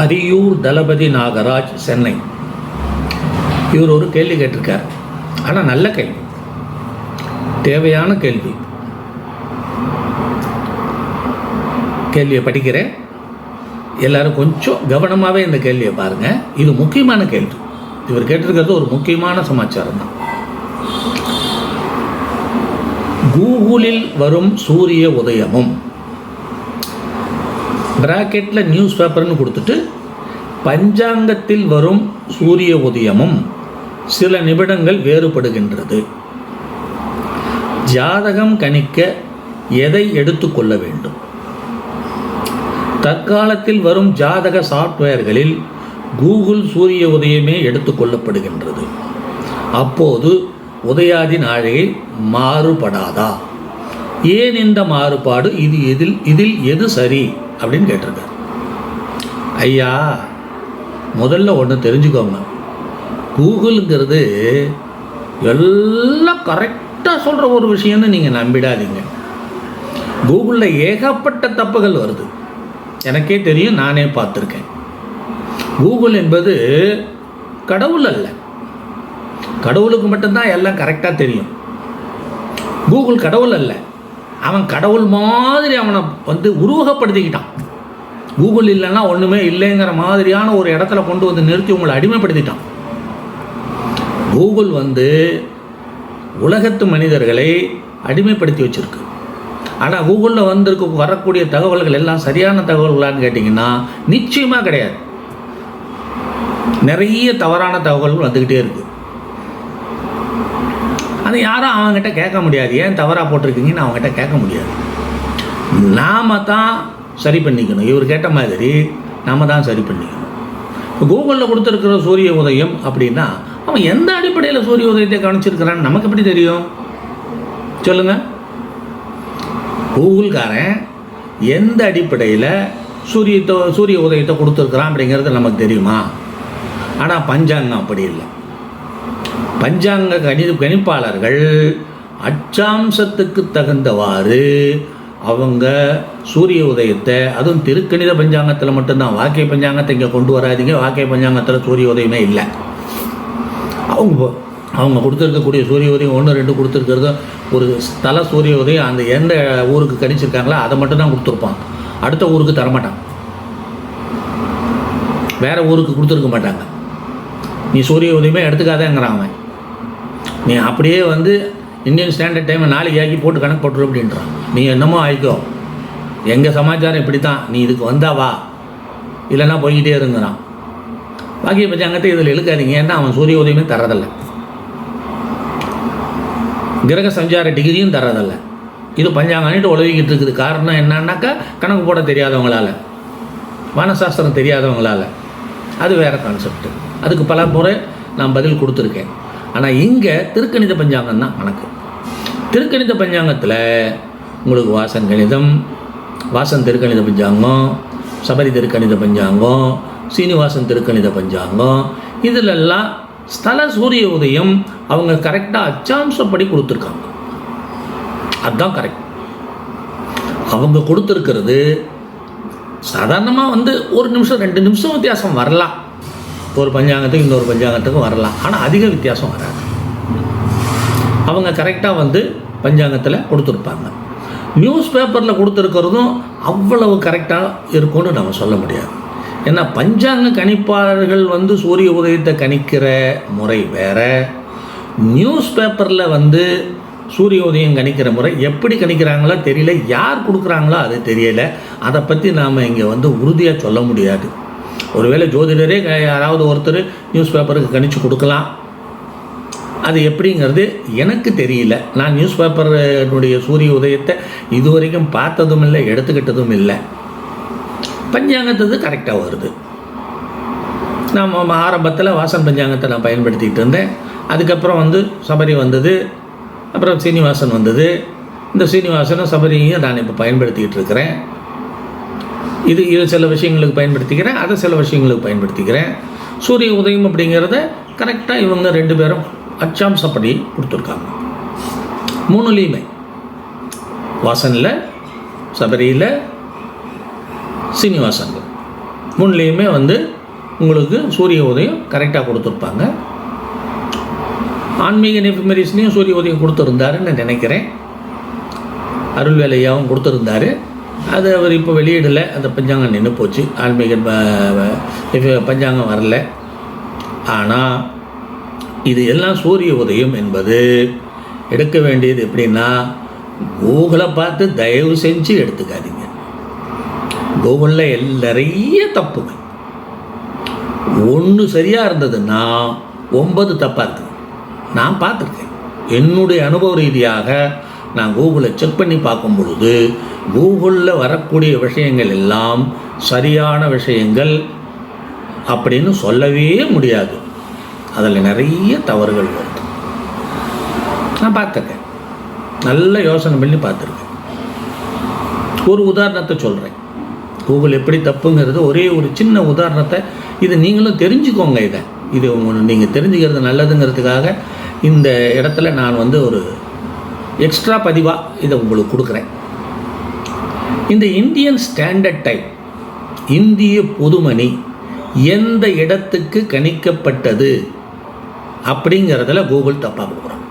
அரியூர் தளபதி நாகராஜ் சென்னை. இவர் ஒரு கேள்வி கேட்டிருக்கார். ஆனால் நல்ல கேள்வி. தேவையான கேள்வி. கேள்வியை படிக்கிறேன். எல்லாரும் கொஞ்சம் கவனமாகவே இந்த கேள்வியை பாருங்கள் இது முக்கியமான கேள்வி. இவர் கேட்டிருக்கிறது ஒரு முக்கியமான சமாச்சாரம் தான். கூகுளில் வரும் சூரிய உதயமும். பிராக்கெட்டில் நியூஸ் பேப்பர்னு கொடுத்துட்டு பஞ்சாங்கத்தில் வரும் சூரிய உதயமும் சில நிமிடங்கள் வேறுபடுகின்றது. ஜாதகம் கணிக்க எதை எடுத்துக்கொள்ள வேண்டும்? தற்காலத்தில் வரும் ஜாதக சாஃப்ட்வேர்களில் கூகுள் சூரிய உதயமே எடுத்துக்கொள்ளப்படுகின்றது அப்போது உதயாதி நாழிகை மாறுபடாதா? ஏன் இந்த மாறுபாடு? இது எதில் இதில் எது சரி? அப்படின்னு கேட்டிருக்காரு. ஐயா முதல்ல ஒன்று தெரிஞ்சுக்கோங்க. கூகுளுங்கிறது எல்லாம் கரெக்டாக சொல்கிற ஒரு விஷயம்னு நீங்கள் நம்பிடாதீங்க. கூகுளில் ஏகப்பட்ட தப்புகள் வருது. எனக்கே தெரியும் நானே பார்த்துருக்கேன். கூகுள் என்பது கடவுள் அல்ல. கடவுளுக்கு மட்டும்தான் எல்லாம் கரெக்டாக தெரியும். கூகுள் கடவுள் அல்ல. அவன் கடவுள் மாதிரி அவனை வந்து உருவகப்படுத்திக்கிட்டான். கூகுள் இல்லைன்னா ஒன்றுமே இல்லைங்கிற மாதிரியான ஒரு இடத்துல கொண்டு வந்து நிறுத்தி உங்களை அடிமைப்படுத்திட்டான். கூகுள் வந்து உலகத்து மனிதர்களை அடிமைப்படுத்தி வச்சுருக்கு. ஆனால் கூகுளில் வந்திருக்க வரக்கூடிய தகவல்கள் எல்லாம் சரியான தகவல்களான்னு கேட்டிங்கன்னா நிச்சயமாக கிடையாது. நிறைய தவறான தகவல்கள் வந்துக்கிட்டே இருக்குது அது யாரும் அவங்ககிட்ட கேட்க முடியாது. ஏன் தவறாக போட்டிருக்கீங்கன்னு அவங்ககிட்ட கேட்க முடியாது. நாம தான் சரி பண்ணிக்கணும். இவர் கேட்ட மாதிரி நாம் தான் சரி பண்ணிக்கணும். இப்போ கூகுளில் கொடுத்துருக்கிற சூரிய உதயம் அப்படின்னா அவன் எந்த அடிப்படையில் சூரிய உதயத்தை கவனிச்சிருக்கிறான்னு நமக்கு எப்படி தெரியும்? சொல்லுங்கள் கூகுள்காரன் எந்த அடிப்படையில் சூரியத்தை சூரிய உதயத்தை கொடுத்துருக்குறான் அப்படிங்கிறது நமக்கு தெரியுமா? ஆனால் பஞ்சாங்கம் அப்படி இல்லை. பஞ்சாங்க கணி கணிப்பாளர்கள் அச்சாம்சத்துக்கு தகுந்தவாறு அவங்க சூரிய உதயத்தை அதுவும் திருக்கணித பஞ்சாங்கத்தில் மட்டும்தான். வாக்கிய பஞ்சாங்கத்தை இங்கே கொண்டு வராதீங்க. வாக்கிய பஞ்சாங்கத்தில் சூரிய உதயமே இல்லை. அவங்க அவங்க கொடுத்துருக்கக்கூடிய சூரிய உதயம் ஒன்று ரெண்டு கொடுத்துருக்கிறது ஒரு ஸ்தல சூரிய உதயம் அந்த எந்த ஊருக்கு கணிச்சிருக்காங்களோ அதை மட்டும் தான் கொடுத்துருப்பான் அடுத்த ஊருக்கு தரமாட்டான் வேற ஊருக்கு கொடுத்துருக்க மாட்டாங்க. நீ சூரிய உதயமே எடுத்துக்காதேங்கிறான் அவன். நீ அப்படியே வந்து இந்தியன் ஸ்டாண்டர்ட் டைமை நாளைக்கு ஆக்கி போட்டு கணக்கு போட்டுரு அப்படின்றான். நீ என்னமோ ஆயிக்கோ. எங்கள் சமாச்சாரம் இப்படி தான் நீ இதுக்கு வந்தா வா. இல்லைன்னா போய்கிட்டே இருங்கிறான் பாக்கிய பஞ்சாங்கத்தை இதில் இழுக்காதீங்க. ஏன்னா அவன் சூரிய உதயமே தரதில்லை கிரக சஞ்சார டிகிரியும் தரதில்லை இது பஞ்சாங்கன்ட்டு உழவிக்கிட்டு இருக்குது. காரணம் என்னன்னாக்கா கணக்கு போட தெரியாதவங்களால. வானசாஸ்திரம் தெரியாதவங்களால். அது வேறு கான்செப்ட் அதுக்கு பல முறை நான் பதில் கொடுத்துருக்கேன். ஆனால் இங்கே திருக்கணித பஞ்சாங்கம் தான் கணக்கு திருக்கணித பஞ்சாங்கத்தில் உங்களுக்கு வாசன் கணிதம் வாசன் திருக்கணித பஞ்சாங்கம் சபரி திருக்கணித பஞ்சாங்கம் சீனிவாசன் திருக்கணித பஞ்சாங்கம் இதிலெல்லாம் ஸ்தல சூரிய உதயம் அவங்க கரெக்டாக அச்சாம்சப்படி கொடுத்துருக்காங்க. அதுதான் கரெக்ட் அவங்க கொடுத்துருக்கிறது சாதாரணமாக வந்து ஒரு நிமிஷம் ரெண்டு நிமிஷம் வித்தியாசம் வரலாம். ஒரு பஞ்சாங்கத்துக்கு இன்னொரு பஞ்சாங்கத்துக்கும் வரலாம். ஆனால் அதிக வித்தியாசம் வராது. அவங்க கரெக்டாக வந்து பஞ்சாங்கத்தில் கொடுத்துருப்பாங்க. நியூஸ் பேப்பரில் கொடுத்துருக்கிறதும் அவ்வளவு கரெக்டாக இருக்கும்னு நம்ம சொல்ல முடியாது. ஏன்னா பஞ்சாங்க கணிப்பாளர்கள் வந்து சூரிய உதயத்தை கணிக்கிற முறை வேறு. நியூஸ் பேப்பரில் வந்து சூரிய உதயம் கணிக்கிற முறை எப்படி கணிக்கிறாங்களோ தெரியல. யார் கொடுக்குறாங்களோ அது தெரியலை. அதை பற்றி நாம் இங்கே வந்து உறுதியாக சொல்ல முடியாது. ஒருவேளை ஜோதிடரே யாராவது ஒருத்தர் நியூஸ் பேப்பருக்கு கணிச்சு கொடுக்கலாம். அது எப்படிங்கிறது எனக்கு தெரியல. நான் நியூஸ் பேப்பருடைய சூரிய உதயத்தை இதுவரைக்கும் பார்த்ததும் இல்லை எடுத்துக்கிட்டதும் இல்லை. பஞ்சாங்கத்தது கரெக்டாக வருது. நான் ஆரம்பத்தில் வாசன் பஞ்சாங்கத்தை நான் பயன்படுத்திகிட்டு இருந்தேன். அதுக்கப்புறம் வந்து சபரி வந்தது அப்புறம் சீனிவாசன் வந்தது. இந்த சீனிவாசனும் சபரியும் நான் இப்போ பயன்படுத்திக்கிட்டு இருக்கிறேன். இது இது சில விஷயங்களுக்கு பயன்படுத்திக்கிறேன் அதை சில விஷயங்களுக்கு பயன்படுத்திக்கிறேன். சூரிய உதயம் அப்படிங்கிறத கரெக்டாக இவங்க ரெண்டு பேரும் அச்சாம்சப்படி கொடுத்துருக்காங்க. மூணுலேயுமே. வாசனில் சபரியில் சீனிவாசன்கள். மூணுலேயுமே வந்து உங்களுக்கு சூரிய உதயம் கரெக்டாக கொடுத்துருப்பாங்க. ஆன்மீக நெஃபிமரிஸ்லேயும் சூரிய உதயம் கொடுத்துருந்தாருன்னு நினைக்கிறேன். அருள்வேலையாவும் கொடுத்துருந்தாரு. அது அவர் இப்போ வெளியிடலை. அந்த பஞ்சாங்கம் நின்று போச்சு. ஆன்மீக பஞ்சாங்கம் வரல. ஆனால் இது எல்லாம் சூரிய உதயம் என்பது எடுக்க வேண்டியது எப்படின்னா கூகுளை பார்த்து தயவு செஞ்சு எடுத்துக்காதீங்க. கூகுளில் நிறைய தப்புங்க ஒன்று சரியாக இருந்ததுன்னா ஒன்பது தப்பாக இருக்குது நான் பார்த்துருக்கேன். என்னுடைய அனுபவ ரீதியாக நான் கூகுளை செக் பண்ணி பார்க்கும் பொழுது கூகுளில் வரக்கூடிய விஷயங்கள் எல்லாம் சரியான விஷயங்கள் அப்படின்னு சொல்லவே முடியாது. அதில் நிறைய தவறுகள் வருது நான் பார்த்துருக்கேன். நல்ல யோசனை பண்ணி பார்த்துருக்கேன். ஒரு உதாரணத்தை சொல்கிறேன் கூகுள் எப்படி தப்புங்கிறது ஒரே ஒரு சின்ன உதாரணத்தை இது நீங்களும் தெரிஞ்சுக்கோங்க இதை. இது நீங்கள் தெரிஞ்சுக்கிறது நல்லதுங்கிறதுக்காக இந்த இடத்துல நான் வந்து ஒரு எக்ஸ்ட்ரா பதிவாக இதை உங்களுக்கு கொடுக்குறேன். இந்த இந்தியன் ஸ்டாண்டர்ட் டைம் இந்திய பொதுமணி எந்த இடத்துக்கு கணிக்கப்பட்டது அப்படிங்கிறதுல கூகுள் தப்பாக போகிறோம்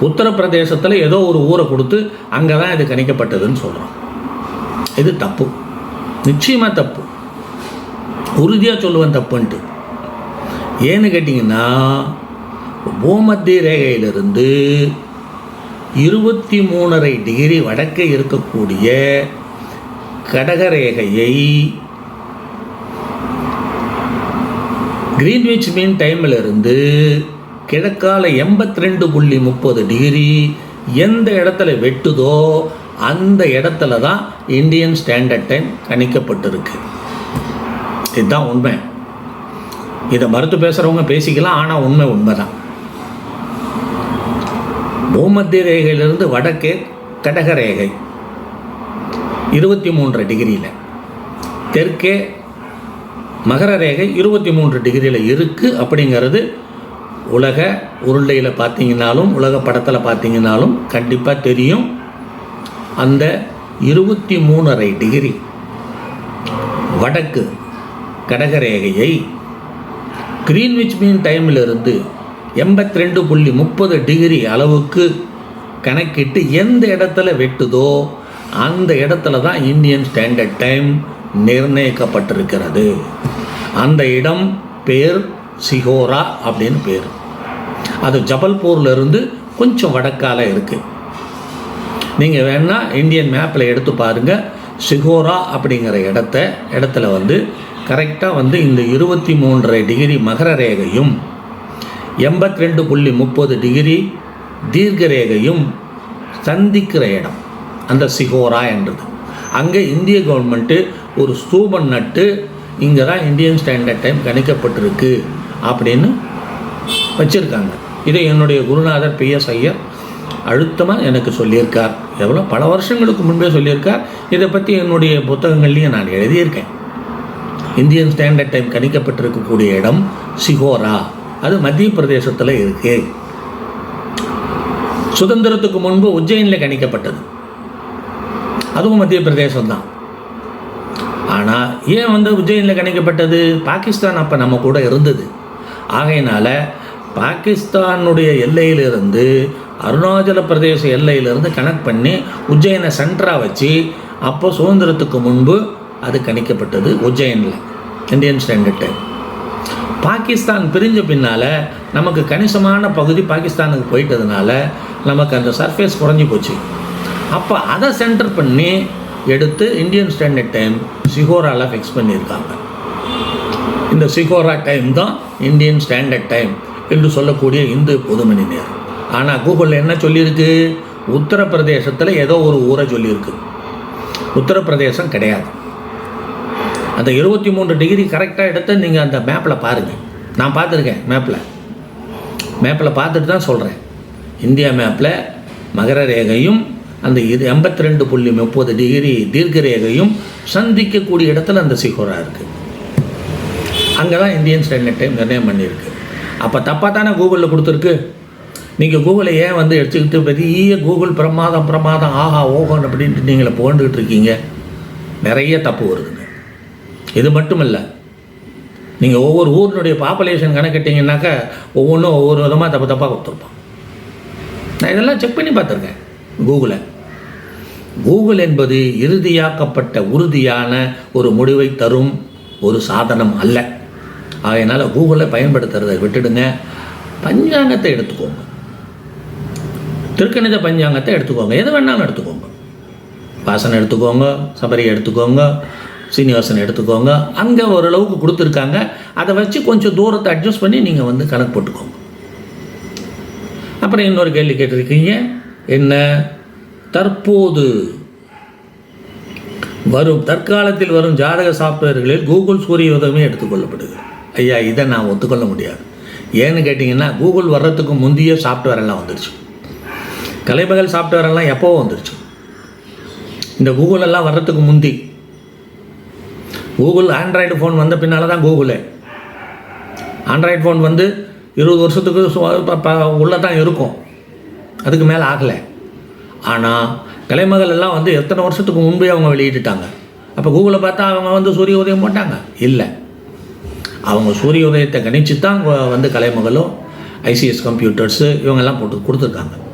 உத்தரப்பிரதேசத்தில் ஏதோ ஒரு ஊரை கொடுத்து அங்கே தான் இது கணிக்கப்பட்டதுன்னு சொல்கிறோம் இது தப்பு. நிச்சயமாக தப்பு. உறுதியாக சொல்லுவேன் தப்புன்ட்டு. ஏன்னு கேட்டிங்கன்னா பூமத்திய ரேகையிலிருந்து இருபத்தி மூணரை டிகிரி வடக்கே இருக்கக்கூடிய கடகரேகையை கிரீன்விச் மீன் டைமில் இருந்து கிழக்கால எண்பத்தி ரெண்டு புள்ளி முப்பது டிகிரி எந்த இடத்துல வெட்டுதோ அந்த இடத்துல தான் இந்தியன் ஸ்டாண்டர்ட் டைம் கணிக்கப்பட்டிருக்கு. இதுதான் உண்மை. இதை மறுத்து பேசுகிறவங்க பேசிக்கலாம் ஆனால் உண்மை உண்மை தான் பூமத்திய ரேகையிலிருந்து வடக்கே கடக ரேகை இருபத்தி மூன்று டிகிரியில். தெற்கே மகர ரேகை இருபத்தி மூன்று டிகிரியில் இருக்குது அப்படிங்கிறது உலக உருண்டையில் பார்த்தீங்கன்னாலும் உலக படத்தில் பார்த்தீங்கன்னாலும் கண்டிப்பாக தெரியும். அந்த இருபத்தி மூணரை டிகிரி வடக்கு கடகரேகையை கிரீன்விச் மீன் டைமிலிருந்து எண்பத்தி ரெண்டு புள்ளி முப்பது டிகிரி அளவுக்கு கணக்கிட்டு எந்த இடத்துல வெட்டுதோ அந்த இடத்துல தான் இந்தியன் ஸ்டாண்டர்ட் டைம் நிர்ணயிக்கப்பட்டிருக்கிறது. அந்த இடம் பேர் சிகோரா அப்படின்னு பேர். அது ஜபல்பூர்ல இருந்து கொஞ்சம் வடக்கால இருக்குது நீங்கள் வேணால் இந்தியன் மேப்பில் எடுத்து பாருங்கள் சிகோரா அப்படிங்கிற இடத்த இடத்துல வந்து கரெக்டாக வந்து இந்த இருபத்தி மூன்றரை டிகிரி மகர ரேகையும் எண்பத்தி ரெண்டு புள்ளி முப்பது டிகிரி தீர்க்கரேகையும் சந்திக்கிற இடம். அந்த சிகோரா என்றது. அங்கே இந்திய கவர்மெண்ட்டு ஒரு ஸ்தூபம் நட்டு இங்கே தான் இந்தியன் ஸ்டாண்டர்ட் டைம் கணிக்கப்பட்டிருக்கு அப்படின்னு வச்சுருக்காங்க. இதை என்னுடைய குருநாதர் பி எஸ் ஐயர் அழுத்தமாக எனக்கு சொல்லியிருக்கார். எவ்வளோ பல வருஷங்களுக்கு முன்பே சொல்லியிருக்கார். இதை பற்றி என்னுடைய புத்தகங்கள்லையும் நான் எழுதியிருக்கேன். இந்தியன் ஸ்டாண்டர்ட் டைம் கணிக்கப்பட்டிருக்கக்கூடிய இடம் சிகோரா. அது மத்திய பிரதேசத்தில் இருக்கு. சுதந்திரத்துக்கு முன்பு உஜ்ஜயினில் கணிக்கப்பட்டது. அதுவும் மத்திய பிரதேசம் தான் ஆனால் ஏன் வந்து உஜ்ஜயினில் கணிக்கப்பட்டது? பாகிஸ்தான் அப்போ நம்ம கூட இருந்தது. ஆகையினால பாகிஸ்தானுடைய எல்லையிலிருந்து அருணாச்சல பிரதேச எல்லையிலிருந்து கனெக்ட் பண்ணி உஜ்ஜயினை சென்டராக வச்சு அப்போ சுதந்திரத்துக்கு முன்பு அது கணிக்கப்பட்டது உஜ்ஜயினில் இந்தியன் ஸ்டாண்டர்ட் டைம் பாகிஸ்தான் பிரிஞ்ச பின்னால் நமக்கு கணிசமான பகுதி பாகிஸ்தானுக்கு போயிட்டதுனால நமக்கு அந்த சர்ஃபேஸ் குறைஞ்சி போச்சு. அப்போ அதை சென்டர் பண்ணி எடுத்து இந்தியன் ஸ்டாண்டர்ட் டைம் சிகோராவில் ஃபிக்ஸ் பண்ணியிருக்காங்க. இந்த சிகோரா டைம் தான் இந்தியன் ஸ்டாண்டர்ட் டைம் என்று சொல்லக்கூடிய இந்து பொதுமணி நேரம். ஆனால் கூகுளில் என்ன சொல்லியிருக்கு? உத்தரப்பிரதேசத்தில் ஏதோ ஒரு ஊரை சொல்லியிருக்கு. உத்தரப்பிரதேசம் கிடையாது. அந்த இருபத்தி மூன்று டிகிரி கரெக்டாக எடுத்து நீங்கள் அந்த மேப்பில் பாருங்கள் நான் பார்த்துருக்கேன் மேப்பில் மேப்பில் பார்த்துட்டு தான் சொல்கிறேன் இந்தியா மேப்பில் மகர ரேகையும் அந்த இது எண்பத்தி ரெண்டு புள்ளி முப்பது டிகிரி தீர்க்க ரேகையும் சந்திக்கக்கூடிய இடத்துல அந்த சிகோரா இருக்குது அங்கே தான் இந்தியன் ஸ்டாண்டர்ட் டைம் நிர்ணயம் பண்ணியிருக்கு. அப்போ தப்பாக தானே கூகுளில் கொடுத்துருக்கு? நீங்கள் கூகுளை ஏன் வந்து எடுத்துக்கிட்டு பெரிய கூகுள் பிரமாதம் பிரமாதம் ஆஹா ஓகன் அப்படின்ட்டு நீங்கள் புகண்டுக்கிட்டு இருக்கீங்க? நிறைய தப்பு வருது. இது மட்டும் இல்லை நீங்கள் ஒவ்வொரு ஊரினுடைய பாப்புலேஷன் கணக்கிட்டீங்கன்னாக்கா ஒவ்வொன்றும் ஒவ்வொரு விதமாக தப்பு தப்பாக கொடுத்துருப்பான் நான் இதெல்லாம் செக் பண்ணி பார்த்துருக்கேன் கூகுளை கூகுள் என்பது இறுதியாக்கப்பட்ட உறுதியான ஒரு முடிவை தரும் ஒரு சாதனம் அல்ல. அதனால் கூகுளை பயன்படுத்துறதை விட்டுடுங்க. பஞ்சாங்கத்தை எடுத்துக்கோங்க. திருக்கணித பஞ்சாங்கத்தை எடுத்துக்கோங்க. எது வேணாலும் எடுத்துக்கோங்க. வாசனை எடுத்துக்கோங்க சபரி எடுத்துக்கோங்க சீனிவாசன் எடுத்துக்கோங்க. அங்கே ஓரளவுக்கு கொடுத்துருக்காங்க. அதை வச்சு கொஞ்சம் தூரத்தை அட்ஜஸ்ட் பண்ணி நீங்கள் வந்து கணக்கு போட்டுக்கோங்க. அப்புறம் இன்னொரு கேள்வி கேட்டிருக்கீங்க. என்ன? தற்போது வரும் தற்காலத்தில் வரும் ஜாதக சாஃப்ட்வேர்களில் கூகுள் சூரிய உதவி எடுத்துக்கொள்ளப்படுது ஐயா இதை நான் ஒத்துக்கொள்ள முடியாது. ஏன்னு கேட்டிங்கன்னா கூகுள் வர்றதுக்கு முந்தைய சாஃப்ட்வேர் எல்லாம் வந்துடுச்சு கலைமகள் சாஃப்ட்வேர் எல்லாம் எப்போவும் வந்துடுச்சு இந்த கூகுள் எல்லாம் வர்றதுக்கு முந்தி கூகுள் ஆண்ட்ராய்டு ஃபோன் வந்த பின்னால் தான் கூகுளே ஆண்ட்ராய்டு ஃபோன் வந்து இருபது வருஷத்துக்கு சு- ப- தான் இருக்கும். அதுக்கு மேலே ஆகலை. ஆனால் கலைமகள் எல்லாம் வந்து எத்தனை வருஷத்துக்கு முன்பே அவங்க வெளியிட்டுட்டாங்க. அப்போ கூகுளை பார்த்தா அவங்க வந்து சூரிய உதயம் போட்டாங்க? இல்லை. அவங்க சூரிய உதயத்தை கணிச்சு தான் வந்து கலைமகளும் ஐசிஎஸ் கம்ப்யூட்டர்ஸு இவங்கெல்லாம் போட்டு கொடுத்துருக்காங்க.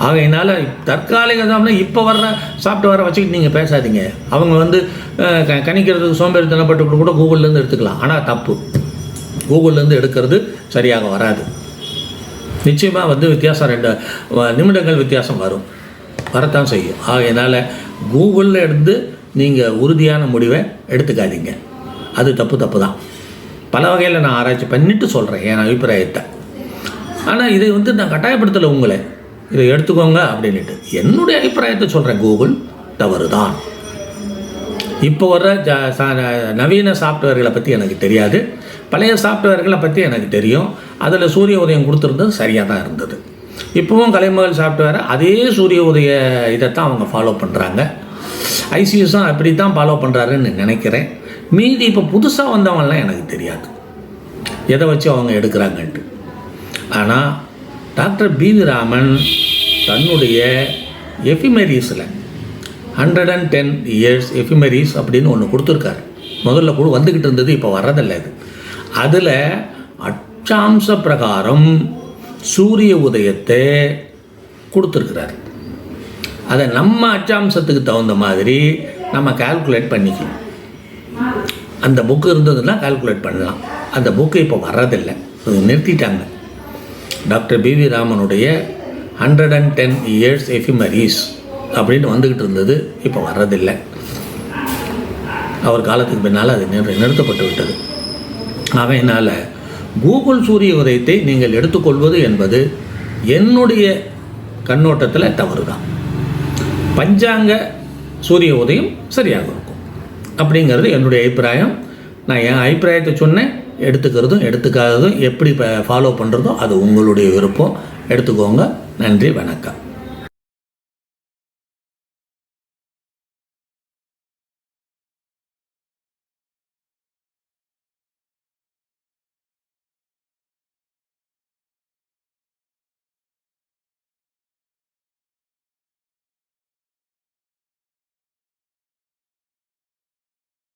ஆகையினால தற்காலிக தான் இப்போ வர்ற சாஃப்ட்வேரை வச்சுக்கிட்டு நீங்கள் பேசாதீங்க. அவங்க வந்து க- கணிக்கிறதுக்கு சோம்பேறித்தனப்பட்டு கூட கூகுள்லேருந்து எடுத்துக்கலாம். ஆனால் தப்பு. கூகுள்லேருந்து எடுக்கிறது சரியாக வராது. நிச்சயமாக வந்து வித்தியாசம் ரெண்டு நிமிடங்கள் வித்தியாசம் வரும். வரத்தான் செய்யும். ஆகையினால் கூகுளில் இருந்து நீங்கள் உறுதியான முடிவை எடுத்துக்காதீங்க. அது தப்பு தப்பு தான் பல வகையில் நான் ஆராய்ச்சி பண்ணிட்டு சொல்கிறேன் என் அபிப்பிராயத்தை. ஆனால் இதை வந்து நான் கட்டாயப்படுத்தலை உங்களை. இதை எடுத்துக்கோங்க அப்படின்ட்டு என்னுடைய அபிப்பிராயத்தை சொல்கிறேன் கூகுள். தவறு தான் இப்போ வர்ற நவீன சாஃப்ட்வேர்களை பற்றி எனக்கு தெரியாது. பழைய சாஃப்ட்வேர்களை பற்றி எனக்கு தெரியும். அதில் சூரிய உதயம் கொடுத்துருந்தது சரியாக தான் இருந்தது. இப்போவும் கலைமகள் சாஃப்ட்வேரை அதே சூரிய உதய இதைத்தான் அவங்க ஃபாலோ பண்ணுறாங்க ஐசிஎஸும் அப்படி தான் ஃபாலோ பண்ணுறாருன்னு நினைக்கிறேன். மீதி இப்போ புதுசாக வந்தவங்கலாம் எனக்கு தெரியாது. எதை வச்சு அவங்க எடுக்கிறாங்கன்ட்டு. ஆனால் டாக்டர் பி வி ராமன் தன்னுடைய எஃபிமெரிஸில் hundred and ten years ephemeris அப்படின்னு ஒன்று கொடுத்துருக்காரு. முதல்ல கூட வந்துக்கிட்டு இருந்தது இப்போ வர்றதில்ல இது அதில் அச்சாம்ச பிரகாரம் சூரிய உதயத்தை கொடுத்துருக்கிறார். அதை நம்ம அச்சாம்சத்துக்கு தகுந்த மாதிரி நம்ம கால்குலேட் பண்ணிக்கணும் அந்த புக்கு இருந்ததுன்னா கால்குலேட் பண்ணலாம். அந்த புக்கு இப்போ வர்றதில்லை. நிறுத்திட்டாங்க. டாக்டர் பி வி ராமனுடைய hundred and ten years ephemeris அப்படின்னு வந்துக்கிட்டு இருந்தது இப்போ வர்றதில்லை. அவர் காலத்துக்கு பின்னால் அது நிறுத்தப்பட்டு விட்டது. அவையினால் கூகுள் சூரிய உதயத்தை நீங்கள் எடுத்துக்கொள்வது என்பது என்னுடைய கண்ணோட்டத்தில் தவறு தான் பஞ்சாங்க சூரிய உதயம் சரியாக இருக்கும். அப்படிங்கிறது என்னுடைய அபிப்பிராயம். நான் என் அபிப்பிராயத்தை சொன்னேன். எடுத்துக்கிறதும் எடுத்துக்காததும் எப்படி ஃபாலோ பண்ணுறதோ அது உங்களுடைய விருப்பம். எடுத்துக்கோங்க. நன்றி வணக்கம்.